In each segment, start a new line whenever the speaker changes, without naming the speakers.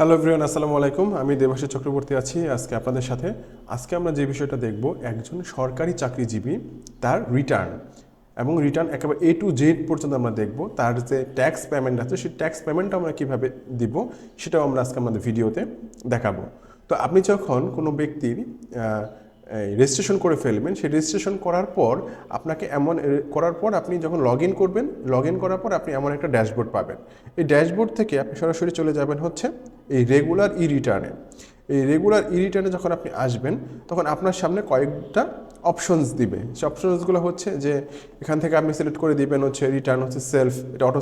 Hello everyone আসসালামু আলাইকুম। আমি দেবাশিস চক্রবর্তী আছি আজকে আপনাদের সাথে। আজকে আমরা যে বিষয়টা দেখব, একজন সরকারি চাকরিজীবী, তার রিটার্ন এবং রিটার্ন একেবারে এ টু জেড পর্যন্ত আমরা দেখব। তার যে ট্যাক্স পেমেন্ট আছে, সেই ট্যাক্স পেমেন্টটা আমরা কীভাবে দিব, সেটাও আমরা আজকে আমাদের ভিডিওতে দেখাবো। তো আপনি যখন কোনো ব্যক্তির রেজিস্ট্রেশন করে ফেলবেন, সেই রেজিস্ট্রেশন করার পর আপনাকে এমন করার পর আপনি যখন লগ ইন করবেন লগ ইন করার পর আপনি এমন একটা ড্যাশবোর্ড পাবেন। এই ড্যাশবোর্ড থেকে আপনি সরাসরি চলে যাবেন হচ্ছে এই রেগুলার ই রিটার্নে এই রেগুলার ই রিটার্নে যখন আপনি আসবেন, তখন আপনার সামনে কয়েকটা অপশনস দিবে। সে অপশনসগুলো হচ্ছে যে, এখান থেকে আপনি সিলেক্ট করে দিবেন হচ্ছে রিটার্ন হচ্ছে সেলফ এটা অটো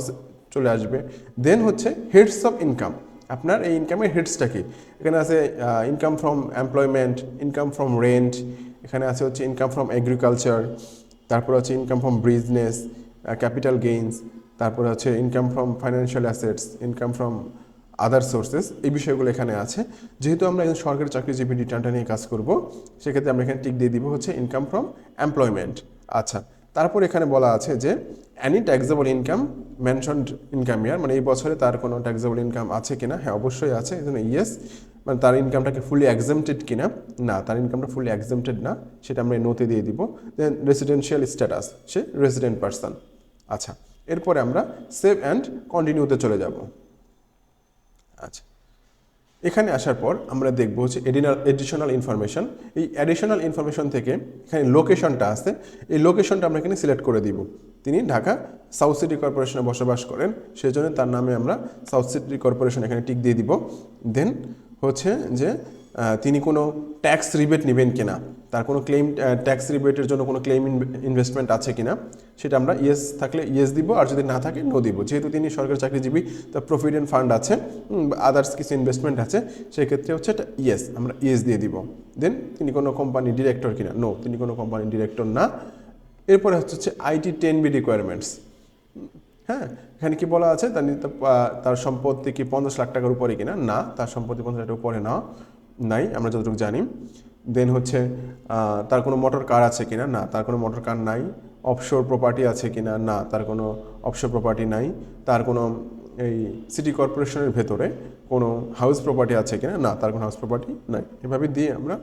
চলে আসবে। দেন হচ্ছে হেডস অফ ইনকাম আপনার এই ইনকামের হেডসটা কি? এখানে আছে income from employment income from rent এখানে আছে হচ্ছে ইনকাম ফ্রম এগ্রিকালচার তারপর হচ্ছে income from business capital gains তারপর হচ্ছে income from financial assets income from other sources এই বিষয়গুলো এখানে আছে। যেহেতু আমরা একজন সরকারি চাকরিজীবী রিটার্নটা নিয়ে কাজ করব, সেক্ষেত্রে আমরা এখানে টিক দিয়ে দিব হচ্ছে ইনকাম ফ্রম এমপ্লয়মেন্ট আচ্ছা তারপর এখানে বলা আছে যে any taxable income mentioned income year মানে এই বছরে তার কোনো ট্যাক্সেবল ইনকাম আছে কিনা? হ্যাঁ অবশ্যই আছে, এই জন্য ইয়েস মানে তার ইনকামটাকে ফুলি এক্সামটেড কিনা? না, তার ইনকামটা ফুলি এক্সামটেড না, সেটা আমরা নোতে দিয়ে দিব। Then residential status say resident person আচ্ছা এরপরে আমরা সেভ অ্যান্ড কন্টিনিউতে চলে যাব। আচ্ছা। এখানে আসার পর আমরা দেখব হচ্ছে এডিনাল এডিশনাল ইনফরমেশন এই অ্যাডিশনাল ইনফরমেশন থেকে এখানে লোকেশনটা আছে। এই লোকেশনটা আমরা এখানে সিলেক্ট করে দিব। তিনি ঢাকা সাউথ সিটি কর্পোরেশনে বসবাস করেন। সেই জন্য তার নামে আমরা সাউথ সিটি কর্পোরেশন এখানে টিক দিয়ে দিব। দেন হচ্ছে যে তিনি কোনো ট্যাক্স রিবেট নেবেন কিনা, তার কোনো ক্লেম ট্যাক্স রিবেটের জন্য কোনো ক্লেম ইনভেস্টমেন্ট আছে কিনা, সেটা আমরা ইয়েস থাকলে ইয়েস দিব, আর যদি না থাকে নো দিব। যেহেতু তিনি সরকারি চাকরিজীবী তার প্রভিডেন্ট ফান্ড আছে আদার্স কিছু ইনভেস্টমেন্ট আছে, সেক্ষেত্রে হচ্ছে এটা ইয়েস আমরা ইয়েস দিয়ে দিব। দেন তিনি কোনো কোম্পানি ডিরেক্টর কিনা নো তিনি কোনো কোম্পানির ডিরেক্টর না। এরপরে হচ্ছে আইটি টেন বি রিকোয়ারমেন্টস হ্যাঁ এখানে কি বলা আছে? তার সম্পত্তি কি পঞ্চাশ লাখ টাকার উপরে কিনা? না, তার সম্পত্তি পঞ্চাশ লাখ টাকার উপরে না। নাই, আমরা যতটুকু জানি। দেন হচ্ছে তার কোনো মোটর কার আছে কিনা? না, তার কোনো মোটর কার নাই। অফশোর প্রপার্টি আছে কিনা? না, তার কোনো অফশোর প্রপার্টি নাই। তার কোনো, এই সিটি কর্পোরেশনের ভেতরে কোনো হাউস প্রপার্টি আছে কিনা? না, তার কোনো হাউস প্রপার্টি নাই। এভাবে দিয়ে আমরা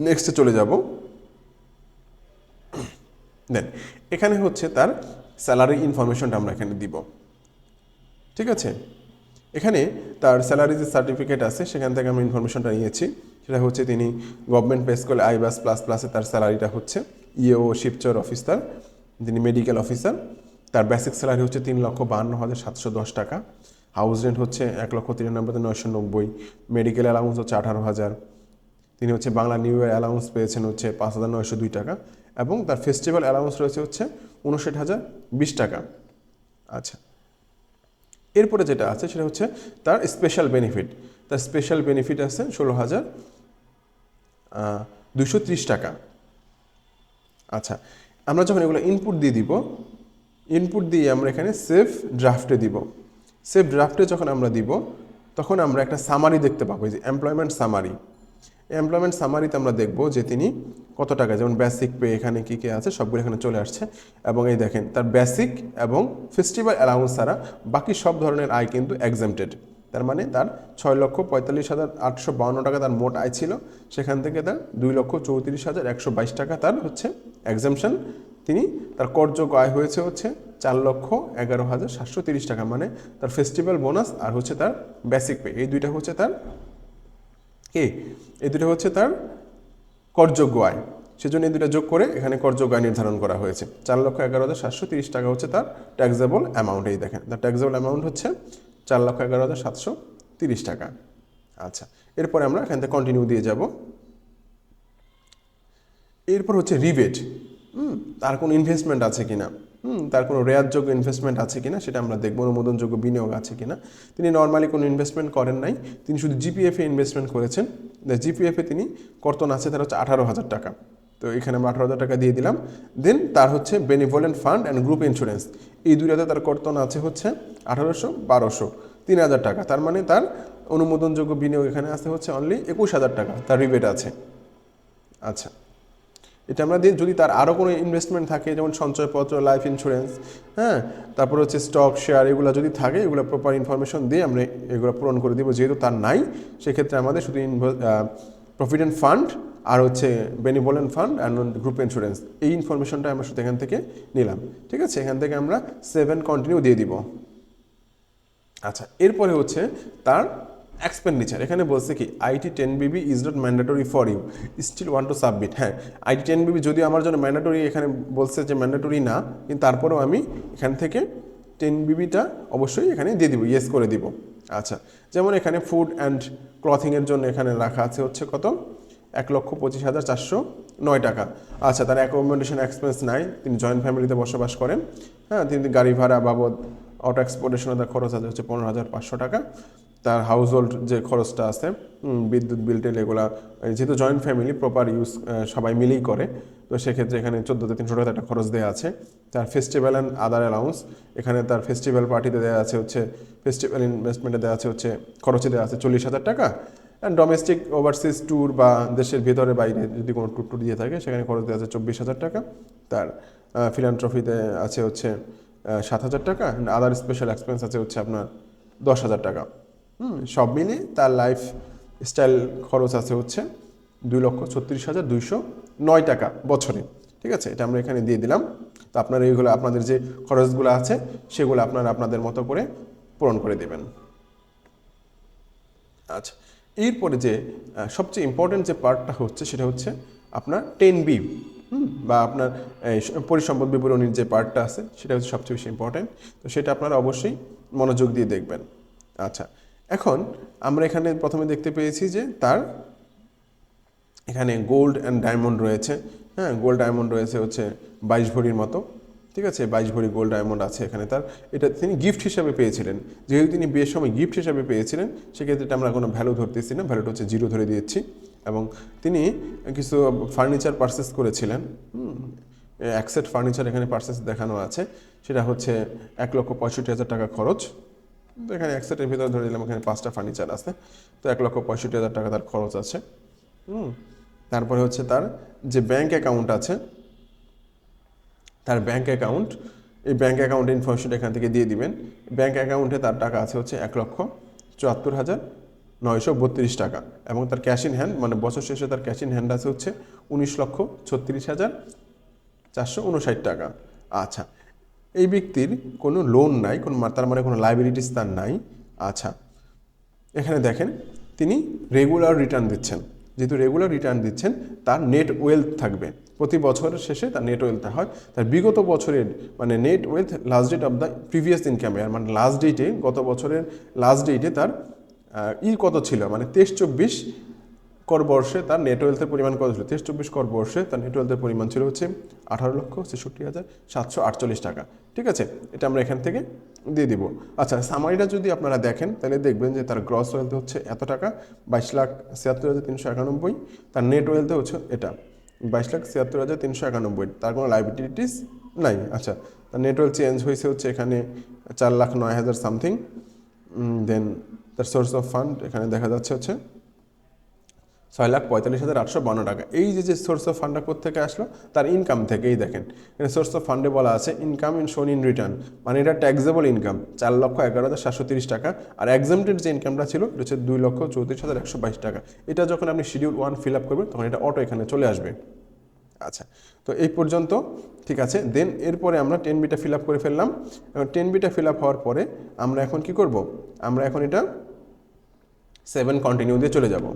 নেক্সটে চলে যাব। দেন এখানে হচ্ছে তার স্যালারি ইনফরমেশনটা আমরা এখানে দিব। ঠিক আছে? এখানে তার স্যালারি যে সার্টিফিকেট আছে, সেখান থেকে আমি ইনফরমেশনটা নিয়েছি। সেটা হচ্ছে তিনি গভর্নমেন্ট পে স্কুল আইবাস প্লাস প্লাসে তার স্যালারিটা হচ্ছে। ইএও শিবচর অফিসার তিনি মেডিকেল অফিসার তার বেসিক স্যালারি হচ্ছে তিন লক্ষ বাহান্ন হাজার সাতশো দশ টাকা। হাউস রেন্ট হচ্ছে এক লক্ষ তিরানব্বই নয়শো নব্বই। মেডিকেল অ্যালাউন্স হচ্ছে আঠারো হাজার। তিনি হচ্ছে বাংলা নিউ ইয়ার অ্যালাউন্স পেয়েছেন হচ্ছে পাঁচ হাজার নয়শো দুই টাকা। এবং তার ফেস্টিভ্যাল অ্যালাউন্স রয়েছে হচ্ছে উনষাট হাজার বিশ টাকা। আচ্ছা। এরপরে যেটা আছে সেটা হচ্ছে তার স্পেশাল বেনিফিট তার স্পেশাল বেনিফিট আছে ষোলো হাজার দুশো ত্রিশ টাকা। আচ্ছা আমরা যখন এগুলো ইনপুট দিয়ে দিব ইনপুট দিয়ে আমরা এখানে সেফ ড্রাফটে দিব। সেফ ড্রাফটে যখন আমরা দিব, তখন আমরা একটা সামারি দেখতে পাবো যে এমপ্লয়মেন্ট সামারি এমপ্লয়মেন্ট সামারিতে আমরা দেখব যে তিনি কত টাকা, যেমন বেসিক পে এখানে কী কী আছে, সবগুলো এখানে চলে আসছে। এবং এই দেখেন, তার বেসিক এবং ফেস্টিভ্যাল অ্যালাউন্স ছাড়া বাকি সব ধরনের আয় কিন্তু এক্সামটেড তার মানে তার ছয় লক্ষ পঁয়তাল্লিশ হাজার আটশো বাউন্ন টাকা তার মোট আয় ছিল। সেখান থেকে তার দুই লক্ষ চৌত্রিশ হাজার একশো বাইশ টাকা তার হচ্ছে এক্সামশন তিনি তার করযোগ্য আয় হয়েছে হচ্ছে চার লক্ষ এগারো হাজার সাতশো তিরিশ টাকা মানে তার ফেস্টিভ্যাল বোনাস আর হচ্ছে তার বেসিক পে এই দুইটা হচ্ছে তার কি? এই দুটো হচ্ছে তার করযোগ্য আয়। সেজন্য এই দুটো যোগ করে এখানে করযোগ্য আয় নির্ধারণ করা হয়েছে। চার লক্ষ এগারো হাজার সাতশো তিরিশ টাকা হচ্ছে তার ট্যাক্সেবল অ্যামাউন্ট এই দেখেন। তার ট্যাক্সেবল অ্যামাউন্ট হচ্ছে চার লক্ষ এগারো হাজার সাতশো তিরিশ টাকা। আচ্ছা এরপরে আমরা এখান থেকে কন্টিনিউ দিয়ে যাব। এরপর হচ্ছে রিবেট তার কোনো ইনভেস্টমেন্ট আছে কিনা? হুম, তার কোনো রেয়ারযোগ্য ইনভেস্টমেন্ট আছে কিনা সেটা আমরা দেখব, অনুমোদনযোগ্য বিনিয়োগ আছে কিনা। তিনি নর্মালি কোনো ইনভেস্টমেন্ট করেন নাই, তিনি শুধু জিপিএফে ইনভেস্টমেন্ট করেছেন। জিপিএফে তিনি কর্তন আছে তার হচ্ছে আঠারো হাজার টাকা। তো এখানে আমরা আঠারো হাজার টাকা দিয়ে দিলাম। দেন তার হচ্ছে benevolent fund and group insurance এই দুইটাতে তার কর্তন আছে হচ্ছে আঠারোশো, বারোশো, তিন হাজার টাকা। তার মানে তার অনুমোদনযোগ্য বিনিয়োগ এখানে আছে হচ্ছে অনলি একুশ হাজার টাকা। তার রিবেট আছে। আচ্ছা। এটা আমরা দিই যদি তার আরও কোনো ইনভেস্টমেন্ট থাকে, যেমন সঞ্চয়পত্র লাইফ ইন্স্যুরেন্স হ্যাঁ? তারপর হচ্ছে স্টক শেয়ার এগুলো যদি থাকে, এগুলো প্রপার ইনফরমেশন দিয়ে আমরা এগুলো পূরণ করে দিব। যেহেতু তার নাই, সেক্ষেত্রে আমাদের শুধু প্রভিডেন্ট ফান্ড আর হচ্ছে benevolent fund and group insurance এই ইনফরমেশনটা আমরা শুধু এখান থেকে নিলাম। ঠিক আছে? এখান থেকে আমরা সেভেন কন্টিনিউ দিয়ে দিব। আচ্ছা এরপরে হচ্ছে তার এক্সপেন্ডিচার এখানে বলছে কি IT ten BB is not mandatory for you still want to submit হ্যাঁ আইটি টেন বিবি যদি আমার জন্য ম্যান্ডেটরি এখানে বলছে যে ম্যান্ডেটরি না, কিন্তু তারপরেও আমি এখান থেকে টেন বিবিটা অবশ্যই এখানে দিয়ে দিব ইয়েস করে দিব। আচ্ছা যেমন এখানে ফুড অ্যান্ড ক্লথিংয়ের জন্য এখানে রাখা আছে হচ্ছে কত? এক লক্ষ পঁচিশ হাজার চারশো নয় টাকা। আচ্ছা তার অ্যাকোমোডেশন এক্সপেন্স নাই, তিনি জয়েন্ট ফ্যামিলিতে বসবাস করেন। হ্যাঁ তিনি গাড়ি ভাড়া বাবদ অটো এক্সপোর্টেশনের খরচ আছে হচ্ছে পনেরো হাজার পাঁচশো টাকা। তার হাউস হোল্ড যে খরচটা আছে বিদ্যুৎ বিল টেল এগুলা যেহেতু জয়েন্ট ফ্যামিলি প্রপার ইউজ সবাই মিলেই করে, তো সেক্ষেত্রে এখানে চোদ্দোতে তিনশো টাকা একটা খরচ দেওয়া আছে। তার ফেস্টিভ্যাল অ্যান্ড আদার অ্যালাউন্স এখানে তার ফেস্টিভ্যাল পার্টিতে দেওয়া আছে হচ্ছে ফেস্টিভ্যাল ইনভেস্টমেন্টে দেওয়া আছে হচ্ছে, খরচে দেওয়া আছে চল্লিশ হাজার টাকা। অ্যান্ড ডোমেস্টিক ওভারসিজ ট্যুর বা দেশের ভেতরে বাইরে যদি কোনো ট্যুর ট্যুর দিয়ে থাকে, সেখানে খরচ দেওয়া আছে চব্বিশ হাজার টাকা। তার ফিলান্ট্রফিতে আছে হচ্ছে সাত হাজার টাকা। অ্যান্ড আদার স্পেশাল এক্সপেন্স আছে হচ্ছে আপনার দশ হাজার টাকা। হুম, সব মিলিয়ে তার লাইফ স্টাইল খরচ আছে হচ্ছে দুই লক্ষ ছত্রিশ হাজার দুইশো নয় টাকা বছরে। ঠিক আছে? এটা আমরা এখানে দিয়ে দিলাম। তো আপনার এইগুলো আপনাদের যে খরচগুলো আছে, সেগুলো আপনারা আপনাদের মতো করে পূরণ করে দেবেন। আচ্ছা এরপরে যে সবচেয়ে ইম্পর্টেন্ট যে পার্টটা হচ্ছে, সেটা হচ্ছে আপনার টেন বি বা আপনার পরিসম্পদ বিবরণীর যে পার্টটা আছে, সেটা হচ্ছে সবচেয়ে বেশি ইম্পর্টেন্ট তো সেটা আপনারা অবশ্যই মনোযোগ দিয়ে দেখবেন। আচ্ছা এখন আমরা এখানে প্রথমে দেখতে পেয়েছি যে তার এখানে গোল্ড অ্যান্ড ডায়মন্ড রয়েছে। হ্যাঁ গোল্ড ডায়মন্ড রয়েছে হচ্ছে বাইশ ভরির মতো। ঠিক আছে? বাইশ ভরি গোল্ড ডায়মন্ড আছে এখানে তার। এটা তিনি গিফট হিসাবে পেয়েছিলেন। যেহেতু তিনি বিয়ের সময় গিফট হিসাবে পেয়েছিলেন, সেক্ষেত্রে এটা আমরা কোনো ভ্যালু ধরতেছি না। ভ্যালুটা হচ্ছে জিরো ধরে দিয়েছি। এবং তিনি কিছু ফার্নিচার পারচেস করেছিলেন। অ্যাকসেট ফার্নিচার এখানে পারচেস দেখানো আছে। সেটা হচ্ছে এক লক্ষ পঁয়ষট্টি হাজার টাকা খরচ। এখানে সেটের ভিতরে ধরে দিলাম এখানে পাঁচটা ফার্নিচার আছে। তো এক লক্ষ পঁয়ষট্টি হাজার টাকা তার খরচ আছে। হুম, তারপরে হচ্ছে তার যে ব্যাংক অ্যাকাউন্ট আছে, তার ব্যাংক অ্যাকাউন্ট এই ব্যাংক অ্যাকাউন্টের ইনফরমেশন এখান থেকে দিয়ে দিবেন। ব্যাংক অ্যাকাউন্টে তার টাকা আছে হচ্ছে এক লক্ষ চুয়াত্তর হাজার নয়শো বত্রিশ টাকা এবং তার ক্যাশ ইন হ্যান্ড মানে বছর শেষে তার ক্যাশ ইন হ্যান্ড আছে হচ্ছে উনিশ লক্ষ ছত্রিশ হাজার চারশো উনষাট টাকা। আচ্ছা এই ব্যক্তির কোনো লোন নাই, কোনো তার মানে কোনো লাইবিলিটিস তার নাই। আচ্ছা এখানে দেখেন, তিনি রেগুলার রিটার্ন দিচ্ছেন। যেহেতু রেগুলার রিটার্ন দিচ্ছেন, তার নেট ওয়েলথ থাকবে। প্রতি বছরের শেষে তার নেট ওয়েলথটা হয়। তার বিগত বছরের মানে net wealth last date of the previous ইনকামে মানে লাস্ট ডেটে গত বছরের লাস্ট ডেটে তার ই কত ছিল? মানে তেইশ চব্বিশ কর বর্ষে তার নেট ওয়েলথের পরিমাণ কত ছিল? তেইশ চব্বিশ কর বর্ষে তার নেট ওয়েলথের পরিমাণ ছিল হচ্ছে আঠারো লক্ষ ছেষট্টি হাজার সাতশো আটচল্লিশ টাকা। ঠিক আছে? এটা আমরা এখান থেকে দিয়ে দিব। আচ্ছা সামারিটা যদি আপনারা দেখেন, তাহলে দেখবেন যে তার গ্রস ওয়েলথ হচ্ছে এত টাকা, বাইশ লাখ ছিয়াত্তর হাজার তিনশো একানব্বই, তার নেট ওয়েলথ হচ্ছে এটা, বাইশ লাখ ছিয়াত্তর হাজার তিনশো একানব্বই, তার কোনো লাইবিলিটিস নাই। আচ্ছা তার নেট ওয়েলথ চেঞ্জ হয়েছে হচ্ছে এখানে চার লাখ নয় হাজার সামথিং দেন তার সোর্স অফ ফান্ড এখানে দেখা যাচ্ছে হচ্ছে ছয় লাখ পঁয়তাল্লিশ হাজার আটশো বান্ন টাকা। এই যে যে সোর্স অফ ফান্ডটা থেকে আসলো, তার ইনকাম থেকেই দেখেন। এখানে সোর্স অফ ফান্ডে বলা আছে income in shown in return মানে এটা ট্যাক্সেবল ইনকাম চার লক্ষ এগারো হাজার সাতশো তিরিশ টাকা। আর এক্সামটেড যে ইনকামটা ছিল, এটা হচ্ছে দুই লক্ষ চৌত্রিশ হাজার একশো বাইশ টাকা। এটা যখন আপনি শিডিউল ওয়ান ফিল আপ করবেন, তখন এটা অটো এখানে চলে আসবে। আচ্ছা তো এই পর্যন্ত, ঠিক আছে? দেন এরপরে আমরা টেন বিটা ফিল আপ করে ফেললাম। এবং টেন বিটা ফিল আপ হওয়ার পরে আমরা এখন কি করব? আমরা এখন এটা সেভেন কন্টিনিউ দিয়ে চলে যাব।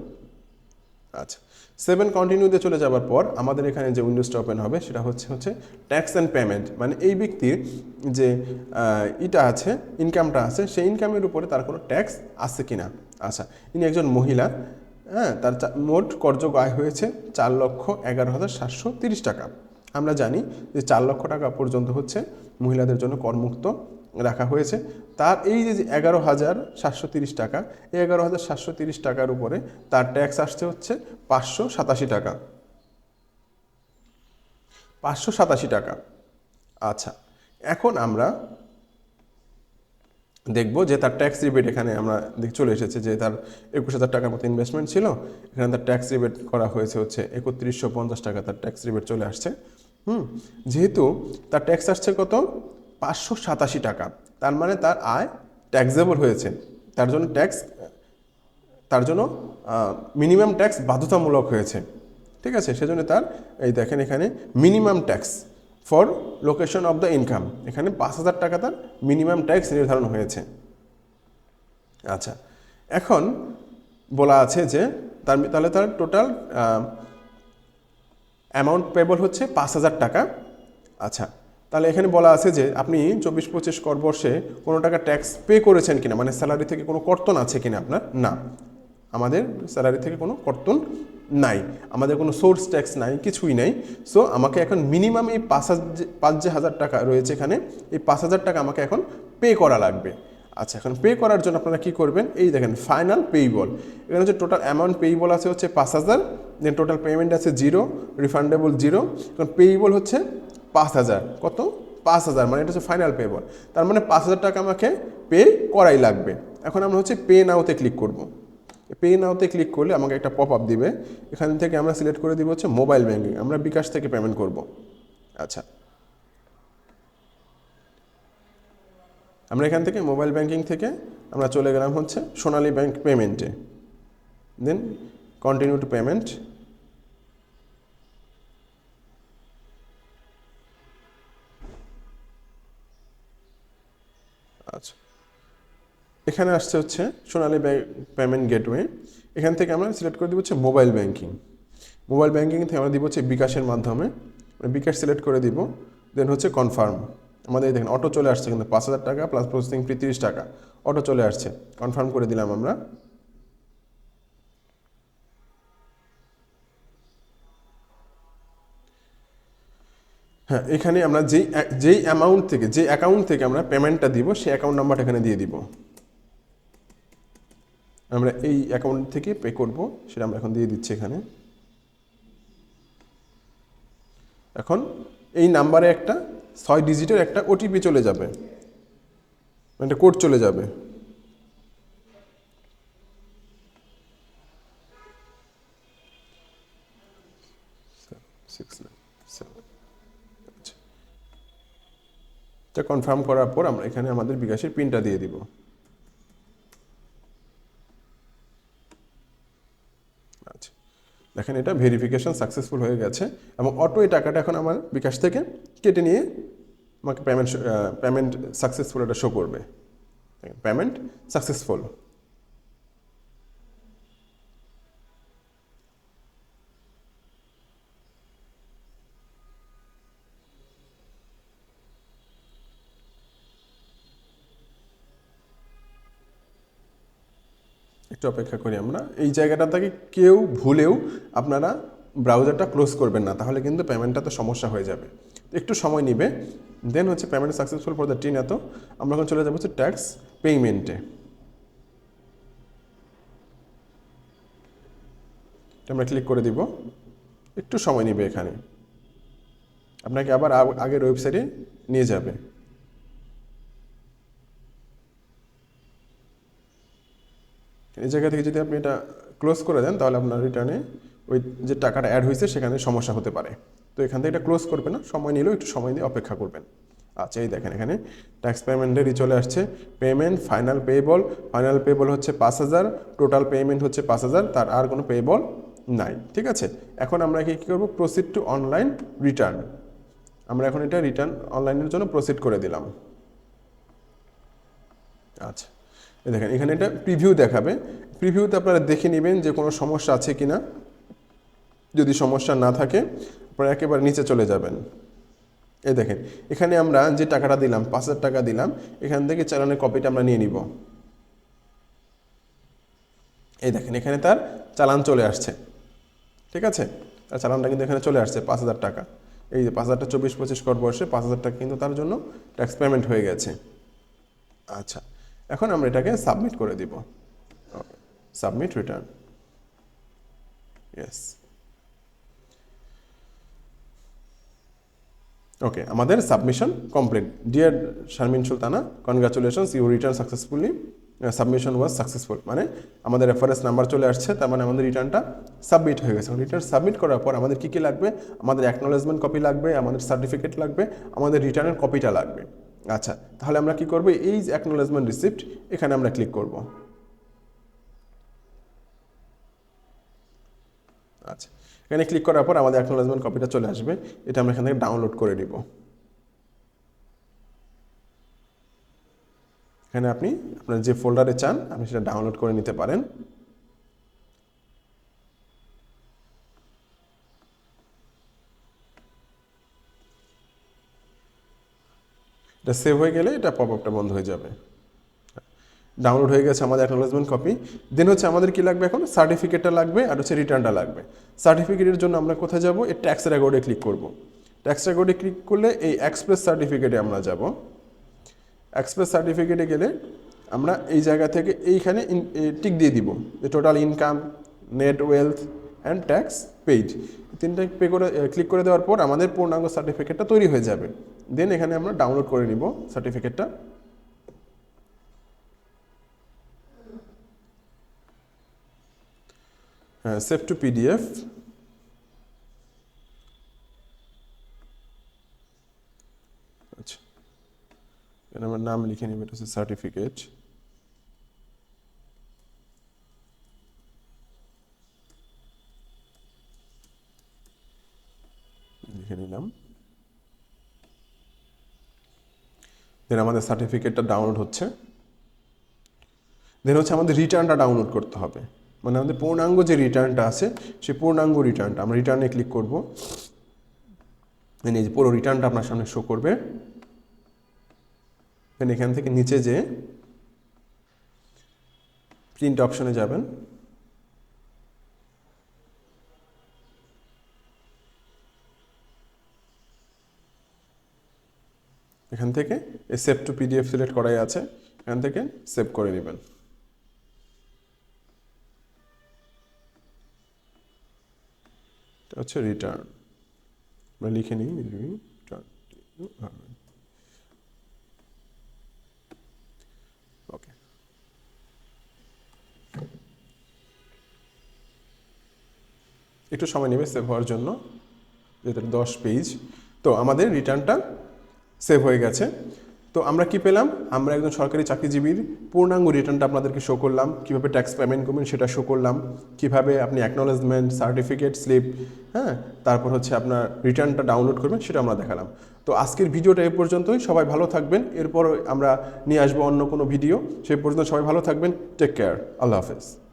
আচ্ছা সেভেন কন্টিনিউ দিয়ে চলে যাওয়ার পর আমাদের এখানে যে উইন্ডোজটা ওপেন হবে সেটা হচ্ছে হচ্ছে ট্যাক্স অ্যান্ড পেমেন্ট মানে এই ব্যক্তির যে ইটা আছে ইনকামটা আছে, সেই ইনকামের উপরে তার কোনো ট্যাক্স আছে কিনা? আচ্ছা ইনি একজন মহিলা হ্যাঁ তার মোট করযোগ্য আয় হয়েছে চার লক্ষ এগারো হাজার সাতশো তিরিশ টাকা। আমরা জানি যে চার লক্ষ টাকা পর্যন্ত হচ্ছে মহিলাদের জন্য করমুক্ত রাখা হয়েছে। তার এই যে এগারো হাজার সাতশো তিরিশ টাকা, এই এগারো হাজার সাতশো তিরিশ টাকার উপরে তার ট্যাক্স আসছে হচ্ছে পাঁচশো সাতাশি টাকা। পাঁচশো সাতাশি টাকা। আচ্ছা এখন আমরা দেখব যে তার ট্যাক্স রিবেট এখানে আমরা চলে এসেছে যে তার একুশ হাজার টাকার মতো ইনভেস্টমেন্ট ছিল। এখানে তার ট্যাক্স রিবেট করা হয়েছে হচ্ছে একত্রিশশো পঞ্চাশ টাকা, তার ট্যাক্স রিবেট চলে আসছে। হুম, যেহেতু তার ট্যাক্স আসছে কত? পাঁচশো সাতাশি টাকা। তার মানে তার আয় ট্যাক্সেবল হয়েছে। তার জন্য ট্যাক্স তার জন্য মিনিমাম ট্যাক্স বাধ্যতামূলক হয়েছে। ঠিক আছে? সেজন্য তার, এই দেখেন এখানে minimum tax for location of the income এখানে পাঁচ হাজার টাকা তার মিনিমাম ট্যাক্স নির্ধারণ হয়েছে। আচ্ছা এখন বলা আছে যে তার, তাহলে তার টোটাল অ্যামাউন্ট পেবল হচ্ছে পাঁচ হাজার টাকা। আচ্ছা তাহলে এখানে বলা আছে যে আপনি চব্বিশ পঁচিশ কর বর্ষে কোনো টাকা ট্যাক্স পে করেছেন কিনা? মানে স্যালারি থেকে কোনো কর্তন আছে কিনা আপনার? না। আমাদের স্যালারি থেকে কোনো কর্তন নাই। আমাদের কোনো সোর্স ট্যাক্স নাই, কিছুই নাই। সো আমাকে এখন মিনিমাম এই পাঁচ হাজার পাঁচ যে হাজার টাকা রয়েছে এখানে, এই পাঁচ হাজার টাকা আমাকে এখন পে করা লাগবে। আচ্ছা এখন পে করার জন্য আপনারা কি করবেন? এই দেখেন ফাইনাল পেইবল এখানে হচ্ছে টোটাল অ্যামাউন্ট পেইবল আছে হচ্ছে পাঁচ হাজার দেন টোটাল পেমেন্ট আছে জিরো রিফান্ডেবল জিরো এখন পেইবল হচ্ছে পাঁচ হাজার। কত? পাঁচ হাজার মানে এটা হচ্ছে ফাইনাল পেবল তার মানে পাঁচ হাজার টাকা আমাকে পে করাই লাগবে। এখন আমরা হচ্ছে পে নাওতে ক্লিক করব। পে নাওতে ক্লিক করলে আমাকে একটা পপ আপ দিবে। এখান থেকে আমরা সিলেক্ট করে দিব হচ্ছে মোবাইল ব্যাঙ্কিং আমরা বিকাশ থেকে পেমেন্ট করব। আচ্ছা। আমরা এখান থেকে মোবাইল ব্যাংকিং থেকে আমরা চলে গেলাম হচ্ছে সোনালী ব্যাংক পেমেন্টে দেন কন্টিনিউ টু পেমেন্ট এখানে আসছে হচ্ছে সোনালী পেমেন্ট গেটওয়ে এখান থেকে আমরা সিলেক্ট করে দিব হচ্ছে মোবাইল ব্যাংকিং মোবাইল ব্যাংকিং থেকে আমরা দিব হচ্ছে বিকাশের মাধ্যমে। মানে বিকাশ সিলেক্ট করে দিব। দেন হচ্ছে কনফার্ম আমাদের দেখেন অটো চলে আসছে কিন্তু পাঁচ হাজার টাকা প্লাস প্রসেসিং ফি তিরিশ টাকা। অটো চলে আসছে। কনফার্ম করে দিলাম আমরা। হ্যাঁ এখানে আমরা যেই যেই অ্যামাউন্ট থেকে যে অ্যাকাউন্ট থেকে আমরা পেমেন্টটা দিব, সেই অ্যাকাউন্ট নাম্বারটা এখানে দিয়ে দিব। আমরা এই অ্যাকাউন্ট থেকে পে করব, সেটা আমরা এখন দিয়ে দিচ্ছি এখানে। এখন এই নাম্বারে একটা ছয় ডিজিটের একটা ওটিপি চলে যাবে। মানে একটা কোড চলে যাবে। কনফার্ম করার পর আমরা এখানে আমাদের বিকাশের পিনটা দিয়ে দিব আচ্ছা দেখেন এটা ভেরিফিকেশান সাকসেসফুল হয়ে গেছে এবং অটো এই টাকাটা এখন আমার বিকাশ থেকে কেটে নিয়ে আমাকে পেমেন্ট পেমেন্ট সাকসেসফুল এটা শো করবে। পেমেন্ট সাকসেসফুল একটু অপেক্ষা করি আমরা। এই জায়গাটা থেকে কেউ ভুলেও আপনারা ব্রাউজারটা ক্লোজ করবেন না, তাহলে কিন্তু পেমেন্টটা তো সমস্যা হয়ে যাবে। একটু সময় নিবে। দেন হচ্ছে payment successful for the TIN এত। আমরা এখন চলে যাব হচ্ছে ট্যাক্স পেমেন্টে আমরা ক্লিক করে দিব। একটু সময় নিবে এখানে। আপনাকে আবার আগের ওয়েবসাইটে নিয়ে যাবে। এই জায়গা থেকে যদি আপনি এটা ক্লোজ করে দেন, তাহলে আপনার রিটার্নে ওই যে টাকাটা অ্যাড হয়েছে, সেখানে সমস্যা হতে পারে। তো এখান থেকে এটা ক্লোজ করবে না, সময় নিলেও একটু সময় দিয়ে অপেক্ষা করবেন। আচ্ছা এই দেখেন এখানে ট্যাক্স পেমেন্টেরই চলে আসছে। Payment final payable final payable হচ্ছে পাঁচ হাজার টোটাল পেমেন্ট হচ্ছে পাঁচ হাজার, তার আর কোনো পেবল নাই, ঠিক আছে? এখন আমরা কি কী করব? প্রসিড টু অনলাইন রিটার্ন আমরা এখন এটা রিটার্ন অনলাইনের জন্য প্রসিড করে দিলাম। আচ্ছা। দেখেন, এখানে এটা প্রিভিউ দেখাবে। প্রিভিউতে আপনারা দেখে নেবেন যে কোনো সমস্যা আছে কি না যদি সমস্যা না থাকে, আপনারা একেবারে নিচে চলে যাবেন। এই দেখেন, এখানে আমরা যে টাকাটা দিলাম, পাঁচ হাজার টাকা দিলাম, এখান থেকে চালানের কপিটা আমরা নিয়ে নিব। এই দেখেন, এখানে তার চালান চলে আসছে। ঠিক আছে? তার চালানটা কিন্তু এখানে চলে আসছে, পাঁচ হাজার টাকা। এই যে পাঁচ হাজারটা চব্বিশ পঁচিশ কর বয়সে পাঁচ হাজার টাকা কিন্তু তার জন্য ট্যাক্স পেমেন্ট হয়ে গেছে। আচ্ছা এখন আমরা এটাকে সাবমিট করে দিব। Submit return. ইয়েস ওকে আমাদের submission complete. Dear Sharmin Sultana congratulations you return successfully submission was successful মানে আমাদের রেফারেন্স নাম্বার চলে আসছে, তার মানে আমাদের রিটার্নটা সাবমিট হয়ে গেছে। রিটার্ন সাবমিট করার পর আমাদের কী কী লাগবে? আমাদের অ্যাকনোলেজমেন্ট কপি লাগবে, আমাদের সার্টিফিকেট লাগবে, আমাদের রিটার্নের কপিটা লাগবে। আচ্ছা তাহলে আমরা কি করব? এই অ্যাকনোলেজমেন্ট রিসিপ্ট এখানে আমরা ক্লিক করব। আচ্ছা এখানে ক্লিক করার পর আমাদের অ্যাকনোলেজমেন্ট কপিটা চলে আসবে। এটা আমরা এখান থেকে ডাউনলোড করে নিব। এখানে আপনি আপনার যে ফোল্ডারে চান, আপনি সেটা ডাউনলোড করে নিতে পারেন। এটা সেভ হয়ে গেলে এটা পপ আপটা বন্ধ হয়ে যাবে। ডাউনলোড হয়ে গেছে আমাদের অ্যাকনোলেজমেন্ট কপি দেন হচ্ছে আমাদের কি লাগবে এখন? সার্টিফিকেটটা লাগবে আর হচ্ছে রিটার্নটা লাগবে। সার্টিফিকেটের জন্য আমরা কোথায় যাব? এই ট্যাক্স রেকর্ডে ক্লিক করব। ট্যাক্স রেকর্ডে ক্লিক করলে এই এক্সপ্রেস সার্টিফিকেটে আমরা যাব। এক্সপ্রেস সার্টিফিকেটে গেলে আমরা এই জায়গা থেকে এইখানে টিক দিয়ে দিব। যে total income net wealth and tax paid তিনটা পে করে ক্লিক করে দেওয়ার পর আমাদের পূর্ণাঙ্গ সার্টিফিকেটটা তৈরি হয়ে যাবে। দেন এখানে আমরা ডাউনলোড করে নিব সার্টিফিকেটটা হ্যাঁ সেভ টু পিডিএফ আচ্ছা এখানে আমার নাম লিখে নিব, এটা হচ্ছে সার্টিফিকেট নিলাম দেন আমাদের সার্টিফিকেটটা ডাউনলোড হচ্ছে। দেন হচ্ছে আমাদের রিটার্নটা ডাউনলোড করতে হবে। মানে আমাদের পূর্ণাঙ্গ যে রিটার্নটা আছে সেই পূর্ণাঙ্গ রিটার্নটা আমরা রিটার্নে ক্লিক করব। এই যে পুরো রিটার্নটা আপনার সামনে শো করবে। দেন এখান থেকে নিচে যে প্রিন্ট অপশনে যাবেন। এখান থেকে এই সেভ টু পিডিএফ সিলেক্ট করাই আছে, এখান থেকে সেভ করে নেবেন। হচ্ছে রিটার্ন আমরা লিখে নিই একটু সময় নেবে সেভ হওয়ার জন্য যেটা দশ পেজ তো আমাদের রিটার্নটা সেভ হয়ে গেছে। তো আমরা কি পেলাম? আমরা একজন সরকারি চাকরিজীবীর পূর্ণাঙ্গ রিটার্নটা আপনাদেরকে শো করলাম। কীভাবে ট্যাক্স পেমেন্ট করবেন সেটা শো করলাম। কীভাবে আপনি অ্যাকনোলেজমেন্ট সার্টিফিকেট স্লিপ হ্যাঁ? তারপর হচ্ছে আপনার রিটার্নটা ডাউনলোড করবেন, সেটা আমরা দেখালাম। তো আজকের ভিডিওটা এ পর্যন্তই। সবাই ভালো থাকবেন। এরপর আমরা নিয়ে আসব অন্য কোনো ভিডিও সেই পর্যন্ত সবাই ভালো থাকবেন। টেক কেয়ার আল্লাহ হাফেজ।